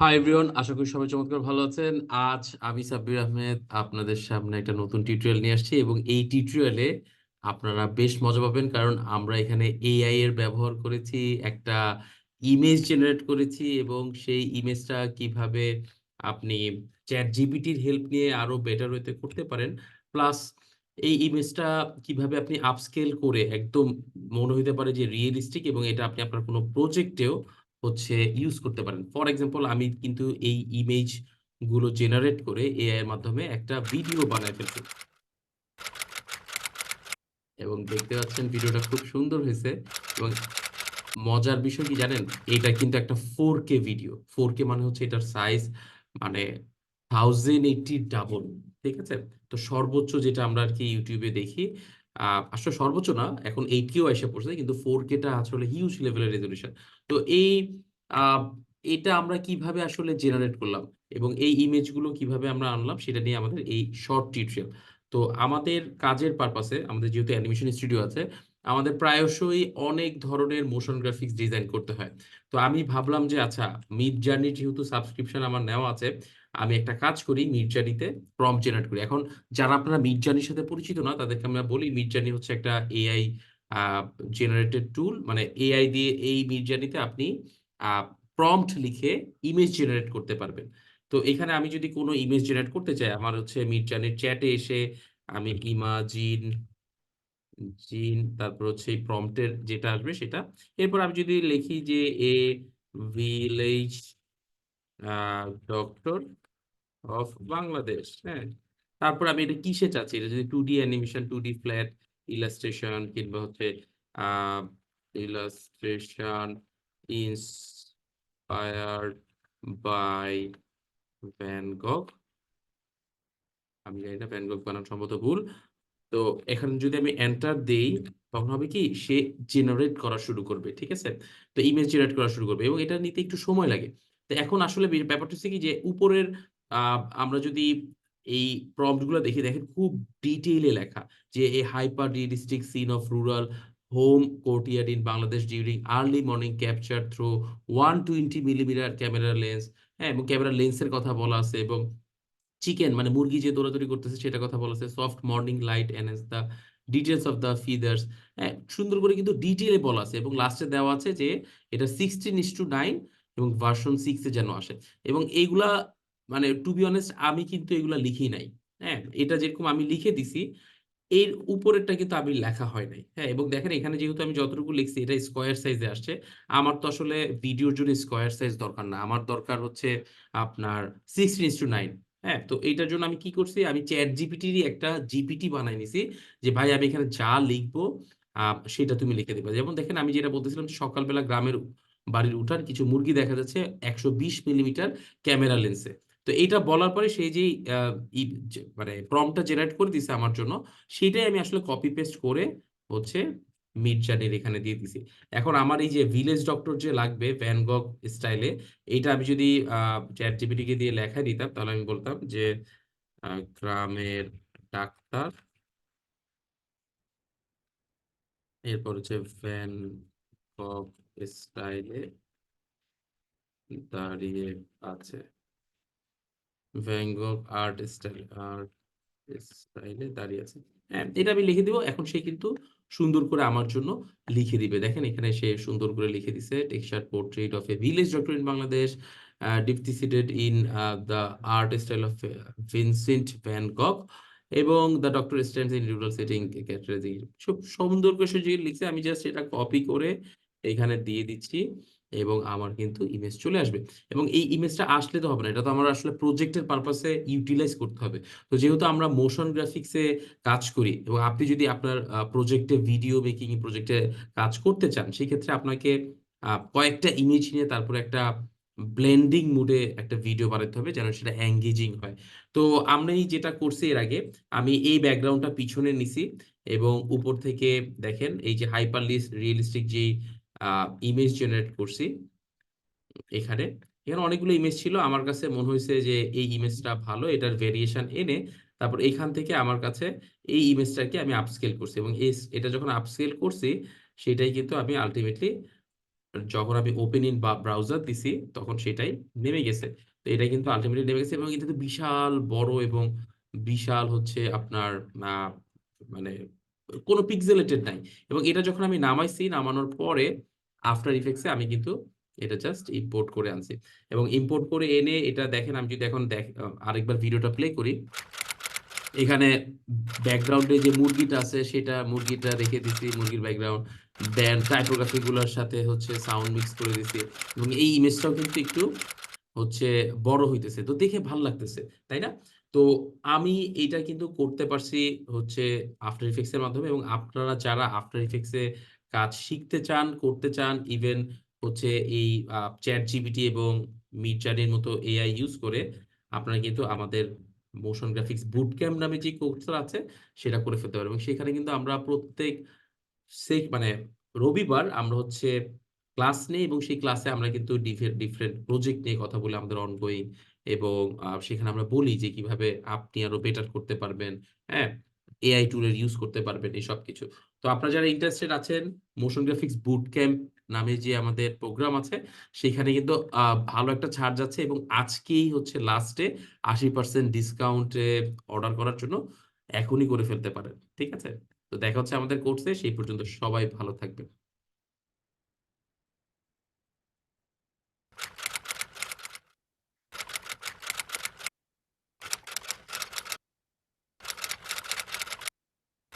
Hi everyone আশা করি সবাই চমৎকার ভালো আছেন। আজ আমি সাব্বির আহমেদ আপনাদের সামনে একটা নতুন টিউটোরিয়াল নিয়ে আসছি এবং এই টিউটোরিয়ালে আপনারা বেশ মজা পাবেন কারণ আমরা এখানে এআই এর ব্যবহার করেছি, একটা ইমেজ জেনারেট করেছি এবং সেই ইমেজটা কীভাবে আপনি চ্যাট জিপিটির হেল্প নিয়ে আরও বেটার ওয়েতে করতে পারেন। প্লাস এই ইমেজটা কীভাবে আপনি আপস্কেল করে একদম মনে হইতে পারে যে রিয়েলিস্টিক এবং এটা আপনি আপনার কোনো প্রজেক্টেও হচ্ছে ইউজ করতে পারেন। ফর এক্সাম্পল আমি কিন্তু এই ইমেজগুলো জেনারেট করে এআই এর মাধ্যমে একটা ভিডিও বানায় ফেলছি। এবং দেখতে পাচ্ছেন ভিডিওটা খুব সুন্দর হয়েছে এবং মজার বিষয় কি জানেন? এটা কিন্তু একটা four K video four K মানে হচ্ছে এটার সাইজ মানে থাউজেন্ড এইটি ডাবল ঠিক আছে? তো সর্বোচ্চ যেটা আমরা আর কি ইউটিউবে দেখি আসলে সর্বোচ্চ না, এখন এইট কেও এসে পড়ছে, কিন্তু ফোর কেটা আসলে হিউজ লেভেলের রেজলিউশন তো এই এটা আমরা কীভাবে আসলে জেনারেট করলাম এবং এই ইমেজগুলো কীভাবে আমরা আনলাম সেটা নিয়ে আমাদের এই শর্ট টিউটোরিয়াল তো আমাদের কাজের পারপাসে আমাদের যেহেতু অ্যানিমেশন স্টুডিও আছে, আমাদের প্রায়শই অনেক ধরনের মোশন গ্রাফিক্স ডিজাইন করতে হয়। তো আমি ভাবলাম যে আচ্ছা মিড জার্নি যেহেতু সাবস্ক্রিপশন আমার নেওয়া আছে আমি একটা কাজ করি মির্জানিতে প্রম্পট জেনারেট করি। এখন যারা আপনারা মির্জানির সাথে পরিচিত না, তাদেরকে আমরা বলি মির্জানি হচ্ছে একটা এআই জেনারেটেড টুল মানে এআই দিয়ে এই মির্জানিতে আপনি প্রম্পট লিখে ইমেজ জেনারেট করতে পারবেন। তো এখানে আমি যদি কোনো ইমেজ জেনারেট করতে চাই, আমার হচ্ছে মিড জার্নির চ্যাটে এসে আমি ইমাজিন জিন তারপর হচ্ছে প্রম্পটের যেটা আসবে সেটা। এরপর আমি যদি লিখি যে a village doctor of Bangladesh হ্যাঁ? তারপর আমি এটা কিসে চাচ্ছি? এটা যদি two D animation two D flat illustration কিংবা হচ্ছে ইলাস্ট্রেশন ইন্সপায়ার্ড বাই ভ্যান আমি জানি না ভ্যান বানান সম্ভবত ভুল। তো এখানে যদি আমি এন্টার দেই, তখন হবে কি, সে জেনারেট করা শুরু করবে, ঠিক আছে? তো ইমেজ জেনারেট করা শুরু করবে এবং এটা নিতে একটু সময় লাগে। তো এখন আসলে ব্যাপারটা হচ্ছে কি যে, উপরের আমরা যদি এই প্রম্পটগুলো দেখি, দেখেন খুব ডিটেইলে লেখা যে a hyper realistic scene of rural home courtyard in Bangladesh during early morning capture through one twenty millimetre camera lens হ্যাঁ এবং ক্যামেরা লেন্সের কথা বলা আছে, এবং চিকেন মানে মুরগি যে দৌড়াদৌড়ি করতেছে সেটা কথা বলা আছে soft morning light enhance the details of the feathers হ্যাঁ সুন্দর করে কিন্তু ডিটেলে বলা আছে, এবং লাস্টে দেওয়া আছে যে এটা সিক্সটিন ইস টু নাইন এবং ভার্সন সিক্সে যেন আসে, এবং এইগুলা মানে টু বি অনেস্ট আমি কিন্তু এগুলা লিখি নাই। হ্যাঁ এটা যেরকম আমি লিখে দিছি, এর উপরেরটা কিন্তু আমি লেখা হয় নাই। হ্যাঁ এবং দেখেন এখানে যেহেতু আমি যতটুকু লিখছি, এটা স্কোয়ার সাইজে আসছে। আমার তো আসলে ভিডিওর জন্য স্কোয়ার সাইজ দরকার না। আমার দরকার হচ্ছে আপনার সিক্সটিন টু নাইন হ্যাঁ তো এইটার জন্য আমি কি করছি, আমি চ্যাট জিপিটিরই একটা জিপিটি বানাই নিছি যে, ভাই, আমি এখানে যা লিখব সেটা তুমি লিখে দেবে। যেমন দেখেন আমি যেটা বলতেছিলাম সকালবেলা গ্রামের বাড়ির উঠান কিছু মুরগি দেখা যাচ্ছে একশো বিশ মিলিমিটার ক্যামেরা লেন্সে তো এইটা বলার পরে সেই যে মানে প্রম্পটটা জেনারেট করে দিছে আমার জন্য সেটাই আমি আসলে কপি পেস্ট করে হচ্ছে মিড জার্নির এখানে দিয়ে দিছি। এখন আমার এই যে ভিলেজ ডক্টর যে লাগবে ভ্যান গগ স্টাইলে এইটা আমি যদি চ্যাট জিপিটিকে দিয়ে লেখা দিতাম, তাহলে আমি বলতাম যে গ্রামের ডাক্তার, এরপর হচ্ছে ভ্যান গগ স্টাইলে দাঁড়িয়ে আছে। গগ আর্ট স্টাইল আর্ট স্টাইলে দাঁড়িয়ে আছে। হ্যাঁ এটা আমি লিখে দিব। এখন সে কিন্তু সুন্দর করে আমার জন্য লিখে দিবে। দেখেন, এখানে সে সুন্দর করে লিখে দিছে texture portrait of a village doctor in Bangladesh depicted in the art style of Vincent Van এবং the doctor stands in rural setting খুব সুন্দর করে সে লিখছে, আমি জাস্ট এটা কপি করে এখানে দিয়ে দিচ্ছি। এবং আমার কিন্তু ইমেজ চলে আসবে। এবং এই ইমেজটা আসলে তো হবে না, এটা তো আমার আসলে প্রজেক্টের পারপাসে ইউটিলাইজ করতে হবে। তো যেহেতু আমরা মোশন গ্রাফিক্সে কাজ করি এবং আপনি যদি আপনার প্রজেক্টে ভিডিও মেকিং প্রজেক্টে কাজ করতে চান, সেক্ষেত্রে আপনাকে কয়েকটা ইমেজ নিয়ে তারপরে একটা ব্লেন্ডিং মুডে একটা ভিডিও বানাতে হবে যেন সেটা এঙ্গেজিং হয়। তো আমরা যেটা করছি এর আগে, আমি এই ব্যাকগ্রাউন্ডটা পিছনে নিছি এবং উপর থেকে দেখেন এই যে হাইপার লিস্ট রিয়েলিস্টিক যেই ইমেজ জেনারেট করছি এখানে এখানে অনেকগুলো ইমেজ ছিল আমার কাছে মনে হয়েছে যে এই ইমেজটা ভালো, এটার ভেরিয়েশন এনে তারপর এখান থেকে আমার কাছে এই ইমেজটাকে আমি আপস্কেল করছি এবং এটা যখন আপস্কেল করছি, সেটাই কিন্তু আমি আলটিমেটলি যখন আমি ওপেন ইন বা ব্রাউজার দিছি, তখন সেটাই নেমে গেছে। তো এটা কিন্তু আল্টিমেটলি নেমে গেছে এবং এটা কিন্তু বিশাল বড় এবং বিশাল হচ্ছে আপনার মানে কোনো পিক্সেলেটেড নাই। এবং এটা যখন আমি নামাইছি, নামানোর পরে আফটার ইফেক্টস আমি কিন্তু এটা জাস্ট ইম্পোর্ট করে আনছি। এবং ইম্পোর্ট করে এনে এটা দেখেন আমি যদি এখন দেখ আরেকবার ভিডিওটা প্লে করি। এখানে ব্যাকগ্রাউন্ডে যে মুরগিটা আছে সেটা মুরগিটা রেখে দিছি, মুরগির ব্যাকগ্রাউন্ড। দেন টাইপোগ্রাফি গুলার সাথে হচ্ছে সাউন্ড মিক্স করে দিছি। এবং এই ইমেজটাও কিন্তু একটু হচ্ছে বড় হইতেছে। তো দেখে ভালো লাগতেছে। তাই না? তো আমি এটা কিন্তু করতে পারছি হচ্ছে আফটার ইফেক্টস এর মাধ্যমে এবং আপনারা যারা আফটার ইফেক্টস এ কাজ শিখতে চান, করতে চান, ইভেন হচ্ছে এই চ্যাট ChatGPT এবং Midjourney এর মতো এআই ইউজ করে আপনারা কিন্তু আমাদের মোশন গ্রাফিক্স বুট ক্যাম্প নামে যে কোর্সটা আছে সেটা করে ফেলতে পারবেন। এবং সেখানে কিন্তু আমরা প্রত্যেক সেক মানে রবিবার আমরা হচ্ছে ক্লাস নেই এবং সেই ক্লাসে আমরা কিন্তু ডিফে ডিফারেন্ট প্রজেক্ট নিয়ে কথা বলি আমাদের অনগোইং এবং সেখানে আমরা বলি যে কীভাবে আপনি আরও বেটার করতে পারবেন, হ্যাঁ? এআই টুলের ইউস করতে পারবেন এই সবকিছু। তো আপনারা যারা ইন্টারেস্টেড আছেন মোশন গ্রাফিক্স বুটক্যাম্প নামে যে আমাদের প্রোগ্রাম আছে সেখানে কিন্তু ভালো একটা ছাড় যাচ্ছে এবং আজকেই হচ্ছে লাস্টে আশি পার্সেন্ট ডিসকাউন্টে অর্ডার করার জন্য এখনই করে ফেলতে পারেন। ঠিক আছে? তো দেখা হচ্ছে আমাদের কোর্সে সেই পর্যন্ত সবাই ভালো থাকবেন।